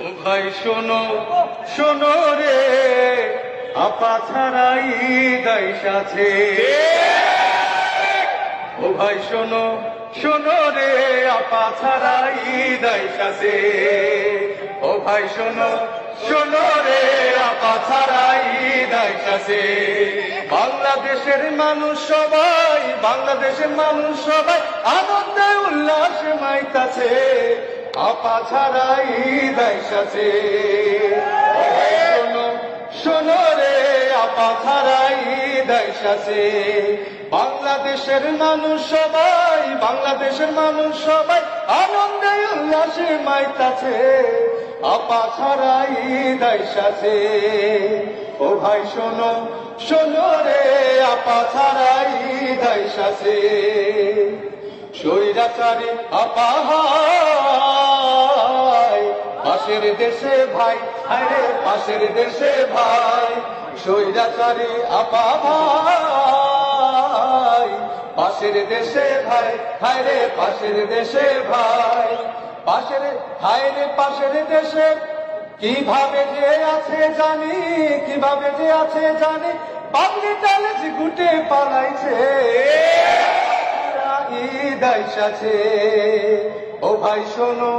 ও ভাই, শোনো শোনো রে, আপা ছাড়াই দাইস আছে। ও ভাই, শোনো শোনো রে, আপা ছাড়াই দাইস আছে। ও ভাই, শোনো শোনো রে, আপা ছাড়াই দাইস আছে। বাংলাদেশের মানুষ সবাই, বাংলাদেশের মানুষ সবাই আনন্দে উল্লাসে মাইতাছে। আপা ছাড়াই দাইস আছে। ও ভাই শোনো শোনো রে, আপা ছাড়াই দেশ আছে। বাংলাদেশের মানুষ সবাই, বাংলাদেশের মানুষ সবাই আনন্দে উল্লাসে মাইতাছে আপা ছাড়াই দেশ আছে। ও ভাই, শোনো শোনো রে, আপা ছাড়াই দেশ আছে স্বৈরাচারে আপা হায় পাশের দেশে ভাই আরে পাশের দেশে ভাই। স্বৈরাচারে আপা ভাই পাশের দেশে ভাই, হায় রে, পাশের দেশে ভাই। পাশের, হায় রে, পাশের দেশে কীভাবে যে আছে জানি, কীভাবে যে আছে জানি পাবলি টালেজ গুটে পালাইছে। আইসাছে ও ভাই শোনো